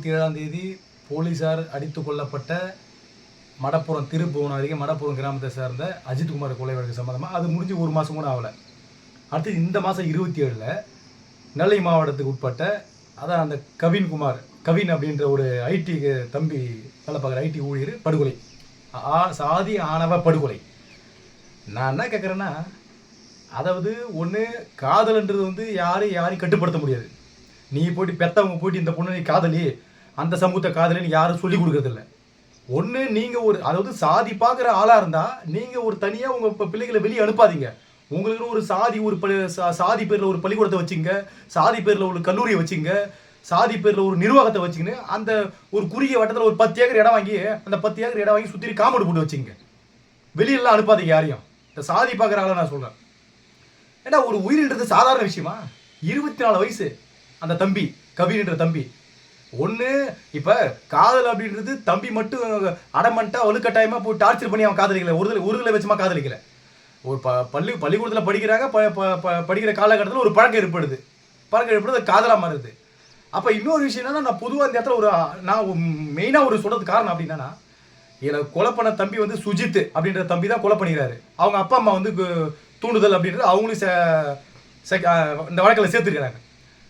இருபத்தி ஏழாம் தேதி போலீசார் அடித்து கொல்லப்பட்ட மடப்புறம் திருப்புவனம் அருகே மடப்புறம் கிராமத்தை சேர்ந்த அஜித்குமார் கொலை வழக்கு சம்மந்தமாக அது முடிஞ்சு ஒரு மாதம் கூட ஆகலை. அடுத்து இந்த மாதம் இருபத்தி ஏழில் நெல்லை மாவட்டத்துக்கு உட்பட்ட அதான் அந்த கவின்குமார் கவின் அப்படின்ற ஒரு ஐடி தம்பி வேலை பார்க்குற ஐடி ஊழியர் படுகொலை. ஆ- சாதி ஆணவ படுகொலை. நான் என்ன கேட்குறேன்னா அதாவது ஒன்று காதல்ன்றது வந்து யாரையும் யாரையும் கட்டுப்படுத்த முடியாது. நீ போயிட்டு பெத்தவங்க போயிட்டு இந்த பொண்ணு நீ காதலி அந்த சமூகத்தை காதலின்னு யாரும் சொல்லி கொடுக்கறதில்ல. ஒன்று நீங்கள் ஒரு அதாவது சாதி பார்க்குற ஆளாக இருந்தால் நீங்கள் ஒரு தனியாக உங்கள் இப்போ பிள்ளைகளை வெளியே அனுப்பாதீங்க. உங்களுக்கு ஒரு சாதி ஒரு பள்ளி சா- சாதி பேரில் ஒரு பள்ளிக்கூடத்தை வச்சுங்க சாதி பேரில் ஒரு கல்லூரியை வச்சுங்க சாதி பேரில் ஒரு நிர்வாகத்தை வச்சுக்கின்னு அந்த ஒரு குறுகிய வட்டத்தில் ஒரு பத்து ஏக்கர் இடம் வாங்கி அந்த பத்து ஏக்கர் இடம் வாங்கி சுற்றி காம்பவுண்ட் போட்டு வச்சுங்க. வெளியெல்லாம் அனுப்பாதீங்க யாரையும். இந்த சாதி பார்க்குற ஆளை நான் சொல்கிறேன் ஏன்னா ஒரு உயிரின்றது சாதாரண விஷயமா? இருபத்தி நாலு வயசு அந்த தம்பி கவின்ற தம்பி ஒன்று இப்போ காதல் அப்படின்றது தம்பி மட்டும் அடமன்ட்டா வலுக்கட்டாயமாக போய் டார்ச்சர் பண்ணி அவன் காதலிக்கல. ஒரு ஒருதலை ஒரு வச்சுமா காதலிக்கல. ஒரு ப பள்ளி பள்ளிக்கூடத்தில் படிக்கிறாங்க ப ப- படிக்கிற காலகட்டத்தில் ஒரு பழக்கம் ஏற்படுது. பழக்கம் ஏற்படுது காதலாக மாறுது. அப்போ இன்னொரு விஷயம் என்னன்னா நான் பொதுவாக இந்த இடத்துல ஒரு நான் மெயினாக ஒரு சொல்கிறது காரணம் அப்படின்னா இதில் கொலை பண்ண தம்பி வந்து சுஜித் அப்படின்ற தம்பி தான் கொலை பண்ணிக்கிறாரு. அவங்க அப்பா அம்மா வந்து கு- தூண்டுதல் அப்படின்றது அவங்களும் இந்த வழக்கில் சேர்த்துருக்கிறாங்க.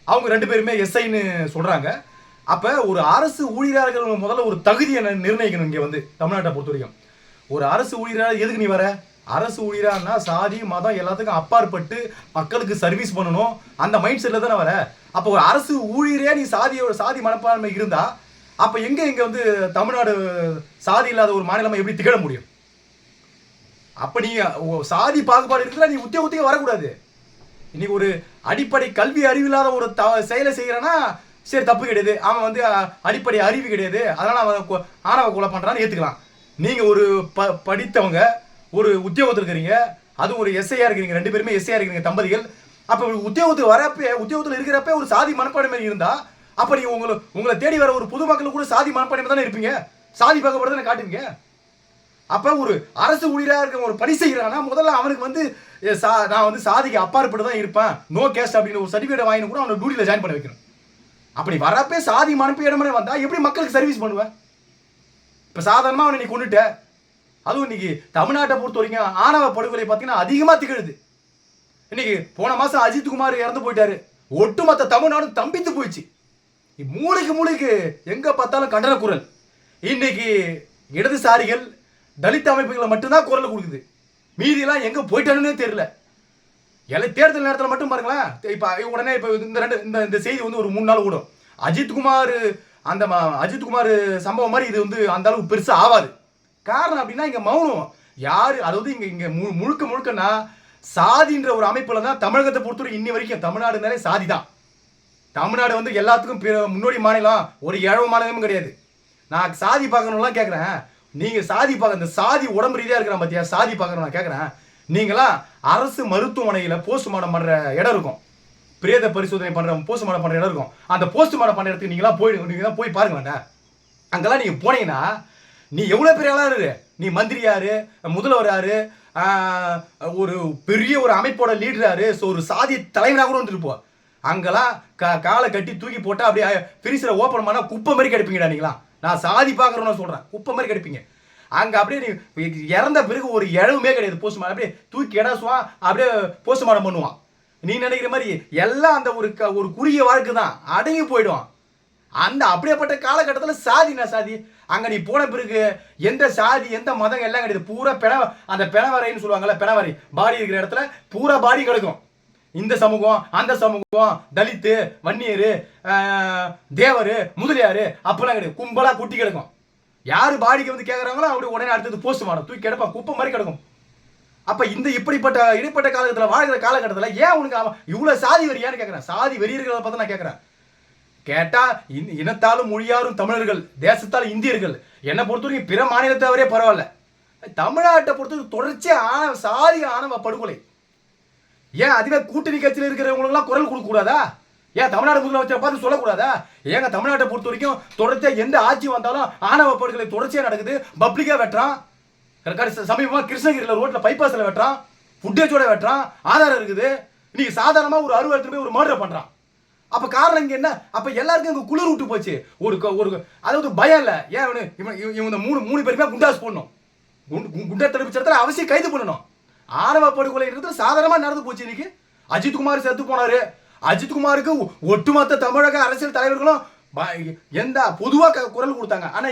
அவங்க ரெண்டு பேருமே எஸ்ஐன்னு சொல்கிறாங்க அப்போ ஒரு அரசு ஊழியராக முதல்ல ஒரு தகுதியை நி- நிர்ணயிக்கணும் இங்கே வந்து தமிழ்நாட்டை பொறுத்த வரைக்கும். ஒரு அரசு ஊழியராக எதுக்கு நீ வர? அரசு ஊழியரானா சாதி மதம் எல்லாத்துக்கும் அப்பாற்பட்டு மக்களுக்கு சர்வீஸ் பண்ணணும். அந்த மைண்ட் செட்டில் தானே வர? அப்போ ஒரு அரசு ஊழியரே நீ சாதியோட சாதி மனப்பான்மை இருந்தா அப்போ எங்கே இங்கே வந்து தமிழ்நாடு சாதி இல்லாத ஒரு மாநிலமா எப்படி திகழ முடியும்? அப்ப நீ சாதி பாகுபாடு இருக்குல்ல நீ உத்தியோகத்துக்கு வரக்கூடாது. இன்னைக்கு ஒரு அடிப்படை கல்வி அறிவில்லாத ஒரு த செயலை செய்கிறேன்னா சரி தப்பு கிடையாது. அவன் வந்து அடிப்படை அறிவு கிடையாது. அதனால் அவன் ஆணவ கொலை பண்ணுறான்னு ஏற்றுக்கலாம் நீங்கள் ஒரு ப படித்தவங்க ஒரு உத்தியோகத்தில் இருக்கிறீங்க அதுவும் ஒரு எஸ்ஐயாக இருக்கிறீங்க ரெண்டு பேருமே எஸ்ஐயாக இருக்கிறீங்க தம்பதிகள் அப்போ ஒரு உத்தியோகத்துக்கு வரப்ப உத்தியோகத்தில் இருக்கிறப்ப ஒரு சாதி மனப்பானை மாதிரி இருந்தால் அப்போ நீங்கள் உங்களை உங்களை தேடி வர ஒரு பொதுமக்கள் கூட சாதி மனப்பாடு தானே இருப்பீங்க? சாதி பாகுபாடு தானே காட்டுவீங்க? அப்போ ஒரு அரசு ஊழியராக இருக்க ஒரு பணி செய்கிறான்னா முதல்ல அவனுக்கு வந்து சா நான் வந்து சாதிக்கு அப்பாற்பட்டு தான் இருப்பேன். நோ கேஸ்ட் அப்படின்னு ஒரு சர்டிஃபிகேட் வாங்கி கூட அவனை டியூட்டியில் ஜாயின் பண்ண வைக்கணும். அப்படி வரப்பே சாதி மனப்பு இடமே வந்தா எப்படி மக்களுக்கு சர்வீஸ் பண்ணுவேன் இப்போ சாதாரணமாக அவனை நீ கொண்டுட்ட. அதுவும் இன்னைக்கு தமிழ்நாட்டை பொறுத்த வரைக்கும் ஆணவ படுகொலை பார்த்தீங்கன்னா அதிகமாக திகழுது. இன்னைக்கு போன மாதம் அஜித் குமார் இறந்து போயிட்டாரு. ஒட்டுமொத்த தமிழ்நாடும் தம்பித்து போயிடுச்சு. மூளைக்கு மூளைக்கு எங்க பார்த்தாலும் கண்டன குரல். இன்னைக்கு இடதுசாரிகள் தலித் அமைப்புகளை மட்டும்தான் குரல் கொடுக்குது. மீதியெல்லாம் எங்க போயிட்டானுன்னே தெரியல. எல்லாம் தேர்தல் நேரத்தில் மட்டும் பாருங்களேன் இப்போ உடனே இப்போ இந்த ரெண்டு இந்த இந்த செய்தி வந்து ஒரு மூணு நாள் ஓடும். அஜித்குமார் அந்த அஜித்குமார் சம்பவம் மாதிரி இது வந்து அந்த அளவுக்கு பெருசாக ஆகாது. காரணம் அப்படின்னா இங்கே மௌனம். யார் அதாவது இங்கே இங்கே மு- முழுக்க முழுக்கன்னா சாதின்ற ஒரு அமைப்பில் தான் தமிழகத்தை பொறுத்தவரை இன்னி வரைக்கும் தமிழ்நாடுனாலே சாதி தான். தமிழ்நாடு வந்து எல்லாத்துக்கும் பிற- முன்னோடி மாநிலம் ஒரு ஏழவு மாநிலமும் கிடையாது. நான் சாதி பார்க்கணும்லாம் கேட்குறேன் நீங்கள் சாதி பார்க்க இந்த சாதி உடம்பு ரீதியாக இருக்கிறான் பார்த்தியா சாதி பார்க்கணும் நான் கேட்குறேன் நீங்களாம் அரசு மருத்துவமனையில் போஸ்ட்மார்ட்டம் பண்ணுற இடம் இருக்கும். பிரேத பரிசோதனை பண்ணுற போஸ்ட்மார்ட்டம் பண்ணுற இடம் இருக்கும். அந்த போஸ்ட்மார்ட்டம் பண்ணுற இடத்துக்கு நீங்களாம் போய் நீங்கள் போய் பாருங்க வேண்டாம் அங்கெல்லாம் நீங்கள் போனீங்கன்னா நீ எவ்வளோ பெரிய ஆளாக இரு. நீ மந்திரி யாரு? முதல்வர் யாரு? ஒரு பெரிய ஒரு அமைப்போட லீடராரு ஸோ ஒரு சாதி தலைவராக கூட வந்துருப்போம் அங்கெல்லாம் கா காலை கட்டி தூக்கி போட்டால் அப்படியே ஃப்ரீசரை ஓப்பன் பண்ணால் குப்பை மாதிரி கிடைப்பீங்கடா நீங்களாம். நான் சாதி பார்க்குறோன்னு சொல்கிறேன் குப்பை மாதிரி கிடைப்பீங்க. அங்கே அப்படியே நீ இறந்த பிறகு ஒரு இழவுமே கிடையாது போஸ்ட்மார்ட்டம் அப்படியே தூக்கி இடசுவான் அப்படியே போஸ்ட்மார்ட்டம் பண்ணுவான். நீ நினைக்கிற மாதிரி எல்லாம் அந்த ஒரு க- ஒரு குறுகிய வாழ்க்கை தான். அடங்கி போயிடுவான். அந்த அப்படியேப்பட்ட காலகட்டத்தில் சாதினா சாதி? அங்கே நீ போன பிறகு எந்த சாதி எந்த மதம் எல்லாம் கிடையாது. பூரா பிண அந்த பிணவரைன்னு சொல்லுவாங்கல்ல பிணவரை. பாடி இருக்கிற இடத்துல பூரா பாடி கிடக்கும். இந்த சமூகம் அந்த சமூகம் தலித்து வன்னியர் தேவர் முதலியார் அப்பெல்லாம் கிடையாது. கும்பலாக குட்டி கிடக்கும். யார் பாடிக்கு வந்து கேட்குறாங்களோ அப்படி உடனே அடுத்தது போஸ்ட் மாடம் தூக்கி கிடப்பான் குப்பை மாதிரி கிடக்கும். அப்போ இந்த இப்படிப்பட்ட இடைப்பட்ட காலகட்டத்தில் வாழ்கிற காலகட்டத்தில் ஏன் உனக்கு அவன் இவ்வளோ சாதி வெறியான்னு கேட்குறேன் சாதி வெறியர்களை பார்த்து நான் கேட்குறேன் கேட்டா இன் இனத்தாலும் மொழியாரும் தமிழர்கள் தேசத்தால் இந்தியர்கள் என்னை பொறுத்தவரைக்கும் பிற மாநிலத்தவரே பரவாயில்ல. தமிழ்நாட்டை பொறுத்தவரைக்கும் தொடர்ச்சியாக ஆணவ சாதி ஆணவ படுகொலை. ஏன் அதுவே கூட்டணி கட்சியில் இருக்கிறவங்களுக்குலாம் குரல் கொடுக்கக்கூடாதா ஏன் தமிழ்நாடு முதலமைச்சர் பார்த்து சொல்லக்கூடாதா? ஏங்க தமிழ்நாட்டை பொறுத்த வரைக்கும் தொடர்ச்சியாக எந்த ஆட்சி வந்தாலும் ஆணவ படுகொலை தொடர்ச்சியாக நடக்குது. பப்ளிக்காக வெட்டுறான். சமீபமாக கிருஷ்ணகிரியில் ரோட்டில் பைபாஸில் வெட்டுறான். ஃபுட்டேஜோட வெட்டுறான். ஆதாரம் இருக்குது. இன்னைக்கு சாதாரணமாக ஒரு அறுவை போய் ஒரு மர்டர் பண்ணுறான் அப்போ காரணம் இங்கே என்ன? அப்போ எல்லாருக்கும் இங்கே குளிர் விட்டு போச்சு. ஒரு ஒரு அதாவது பயம் இல்லை. ஏன் இவன் இவன் இந்த மூணு மூணு பேருமே குண்டாஸ் போடணும். குண்டு குண்டை தடுப்பு சட்டத்தில் அவசியம் கைது பண்ணணும். ஆணவ படுகொலை சாதாரணமாக நடந்து போச்சு இன்னைக்கு. அஜித்குமார் செத்து போனார். அஜித்குமாருக்கு ஒட்டுமொத்த தமிழக அரசியல் தலைவர்களும் எந்த பொதுவாக குரல் கொடுத்தாங்க. ஆனால்